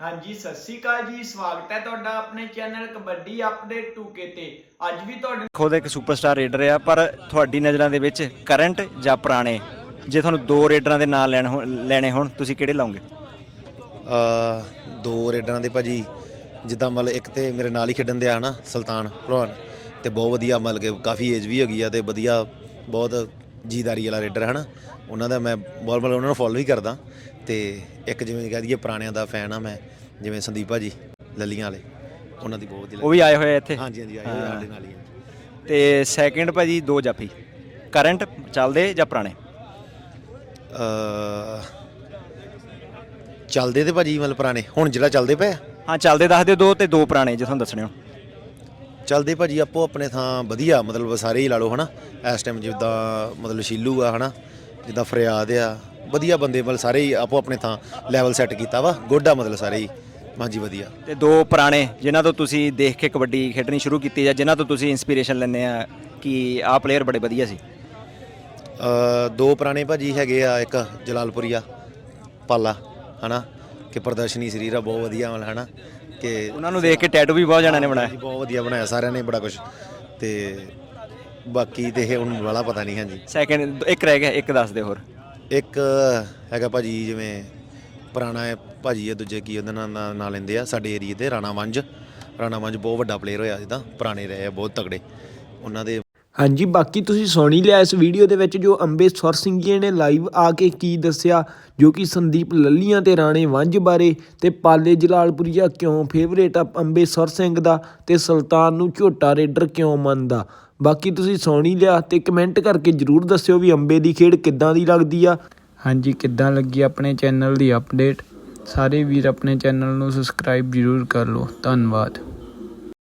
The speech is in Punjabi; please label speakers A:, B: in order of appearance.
A: ਹਾਂਜੀ ਸਤਿ ਸ਼੍ਰੀ ਅਕਾਲ ਜੀ ਸਵਾਗਤ ਹੈ ਤੁਹਾਡਾ ਆਪਣੇ ਚੈਨਲ ਕਬੱਡੀ ਅਪਡੇਟ 2K ਤੇ। ਅੱਜ ਵੀ ਤੁਹਾਡੇ
B: ਖੁਦ ਇੱਕ ਸੁਪਰਸਟਾਰ ਰੇਡਰ ਆ ਪਰ ਤੁਹਾਡੀ ਨਜ਼ਰਾਂ ਦੇ ਵਿੱਚ ਕਰੰਟ ਜਾਂ ਪੁਰਾਣੇ? ਜੇ ਤੁਹਾਨੂੰ ਦੋ ਰੇਡਰਾਂ ਦੇ ਨਾਂ ਲੈਣ ਹੋ- ਲੈਣੇ ਹੋਣ ਤੁਸੀਂ ਕਿਹੜੇ ਲਾਓਗੇ
C: ਆ ਦੋ ਰੇਡਰਾਂ ਦੇ ਭਾਜੀ ਜਿੱਦਾਂ ਮਤਲਬ ਇੱਕ ਤੇ ਮੇਰੇ ਨਾਲ ਹੀ ਖੇਡਣ ਦੇ ਆ ਨਾ ਸੁਲਤਾਨ ਭਲਵਾਨ ਤੇ ਬਹੁਤ ਵਧੀਆ ਮਤਲਬ ਕਿ ਕਾਫੀ ਏਜ ਵੀ ਹੋ ਗਈ ਆ ਤੇ ਵਧੀਆ ਬਹੁਤ ਜੀਦਾਰੀ ਵਾਲਾ ਰੇਡਰ ਹੈ ਨਾ ਉਹਨਾਂ ਦਾ ਮੈਂ ਬਹੁਤ ਮਤਲਬ ਉਹਨਾਂ ਨੂੰ ਫੋਲੋ ਵੀ ਕਰਦਾ। ਤੇ ਇੱਕ ਜਿਵੇਂ ਕਹਿ ਦਈਏ ਪੁਰਾਣਿਆਂ ਦਾ ਫੈਨ ਆ ਮੈਂ ਜਿਵੇਂ ਸੰਦੀਪ ਭਾਜੀ ਲੱਲੀਆਂ ਵਾਲੇ ਉਹਨਾਂ ਦੀ ਬਹੁਤ ਵਧੀਆ
B: ਉਹ ਵੀ ਆਏ ਹੋਏ ਆ ਇੱਥੇ?
C: ਹਾਂਜੀ ਹਾਂਜੀ ਆਏ ਹੋਏ ਸਾਡੇ ਨਾਲ ਹੀ ਆ।
B: ਤੇ ਸੈਕਿੰਡ ਭਾਜੀ ਦੋ ਜਾਫੀ ਕਰੰਟ ਚੱਲਦੇ ਜਾਂ ਪੁਰਾਣੇ?
C: ਅ ਚੱਲਦੇ ਤੇ ਭਾਜੀ ਮਤਲਬ ਪੁਰਾਣੇ। ਹੁਣ ਜਿਹੜਾ ਚੱਲਦੇ ਪਏ ਆ?
B: ਹਾਂ ਚੱਲਦੇ ਦੱਸ ਦਿਓ ਦੋ ਤੇ ਦੋ ਪੁਰਾਣੇ ਜੇ ਤੁਹਾਨੂੰ ਦੱਸਣੇ ਹੋ।
C: ਚੱਲਦੇ ਭਾਜੀ ਆਪੋ ਆਪਣੇ ਥਾਂ ਵਧੀਆ ਮਤਲਬ ਸਾਰੇ ਹੀ ਲਾ ਲਓ ਹਨਾ। ਇਸ ਟਾਈਮ ਜਿੱਦਾਂ ਮਤਲਬ ਸ਼ੀਲੂ ਆ ਹਨਾ ਜਿੱਦਾਂ ਫਰਿਆਦ ਆ ਵਧੀਆ ਬੰਦੇ ਮਤਲਬ ਸਾਰੇ ਹੀ ਆਪੋ ਆਪਣੇ ਥਾਂ ਲੈਵਲ ਸੈੱਟ ਕੀਤਾ ਵਾ ਗੁੱਡ ਮਤਲਬ ਸਾਰੇ ਹੀ। ਹਾਂਜੀ ਵਧੀਆ।
B: ਤੇ ਦੋ ਪੁਰਾਣੇ ਜਿਨ੍ਹਾਂ ਤੋਂ ਤੁਸੀਂ ਦੇਖ ਕੇ ਕਬੱਡੀ ਖੇਡਣੀ ਸ਼ੁਰੂ ਕੀਤੀ ਜਾਂ ਜਿਨ੍ਹਾਂ ਤੋਂ ਤੁਸੀਂ ਇਨਸਪੀਰੇਸ਼ਨ ਲੈਂਦੇ ਆ ਕਿ ਆਹ ਪਲੇਅਰ ਬੜੇ ਵਧੀਆ ਸੀ?
C: ਅ ਦੋ ਪੁਰਾਣੇ ਭਾਜੀ ਹੈਗੇ ਆ ਇੱਕ ਜਲਾਲਪੁਰੀਆ ਪਾਲਾ ਹਨਾ। ਕਿ ਪ੍ਰਦਰਸ਼ਨੀ ਸਰੀਰ ਆ ਬਹੁਤ ਵਧੀਆ ਮਤਲਬ ਹਨਾ। ਕਿ
B: ਉਹਨਾਂ ਨੂੰ ਦੇਖ ਕੇ ਟੈਟੂ ਵੀ ਬਹੁਤ ਜਣਾਂ ਨੇ ਬਣਾਇਆ।
C: ਬਹੁਤ ਵਧੀਆ ਬਣਾਇਆ ਸਾਰਿਆਂ ਨੇ ਬੜਾ ਕੁਝ ਤੇ ਬਾਕੀ ਤੇ ਇਹ ਹੁਣ ਵਾਲਾ ਪਤਾ ਨਹੀਂ ਹਾਂਜੀ।
B: ਸੈਕਿੰਡ ਇੱਕ ਰਹਿ ਗਿਆ ਇੱਕ ਦੱਸ ਦਿਓ ਹੋਰ।
C: ਇੱਕ ਹੈਗਾ ਭਾਜੀ ਜਿਵੇਂ ਪੁਰਾਣਾ ਹੈ ਭਾਜੀ ਹੈ ਦੂਜੇ ਕੀ ਉਹਦਾ ਨਾਂ ਨਾਂ- ਨਾਂ ਲੈਂਦੇ ਆ ਸਾਡੇ ਏਰੀਏ ਦੇ ਰਾਣਾ ਵੰਜ। ਰਾਣਾ ਵੰਜ ਬਹੁਤ ਵੱਡਾ ਪਲੇਅਰ ਹੋਇਆ ਜਿੱਦਾਂ ਪੁਰਾਣੇ ਰਹੇ ਆ ਬਹੁਤ ਤਗੜੇ ਉਹਨਾਂ ਦੇ
D: ਹਾਂਜੀ, ਬਾਕੀ ਤੁਸੀਂ ਸੁਣ ਹੀ ਲਿਆ ਇਸ ਵੀਡੀਓ ਦੇ ਵਿੱਚ ਜੋ ਅੰਬੇ ਸਵਰ ਸਿੰਘ ਜੀ ਨੇ ਲਾਈਵ ਆ ਕੇ ਕੀ ਦੱਸਿਆ, ਜੋ ਕਿ ਸੰਦੀਪ ਲੱਲੀਆਂ ਤੇ ਰਾਣੇ ਵੰਜ ਬਾਰੇ ਤੇ ਪਾਲੇ ਜਲਾਲਪੁਰੀਆ ਕਿਉਂ ਫੇਵਰੇਟ ਆ ਅੰਬੇ ਸਵਰ ਸਿੰਘ ਦਾ ਤੇ ਸੁਲਤਾਨ ਨੂੰ ਝੋਟਾ ਰੇਡਰ ਕਿਉਂ ਮੰਨਦਾ। ਬਾਕੀ ਤੁਸੀਂ ਸੁਣ ਹੀ ਲਿਆ ਤੇ ਕਮੈਂਟ ਕਰਕੇ ਜਰੂਰ ਦੱਸਿਓ ਵੀ ਅੰਬੇ ਦੀ ਖੇਡ ਕਿੱਦਾਂ ਦੀ ਲੱਗਦੀ ਆ।
E: ਹਾਂਜੀ, ਕਿੱਦਾਂ ਲੱਗੀ ਆਪਣੇ ਚੈਨਲ ਦੀ ਅਪਡੇਟ ਸਾਰੇ ਵੀਰ ਆਪਣੇ ਚੈਨਲ ਨੂੰ ਸਬਸਕ੍ਰਾਈਬ ਜ਼ਰੂਰ ਕਰ ਲਓ। ਧੰਨਵਾਦ।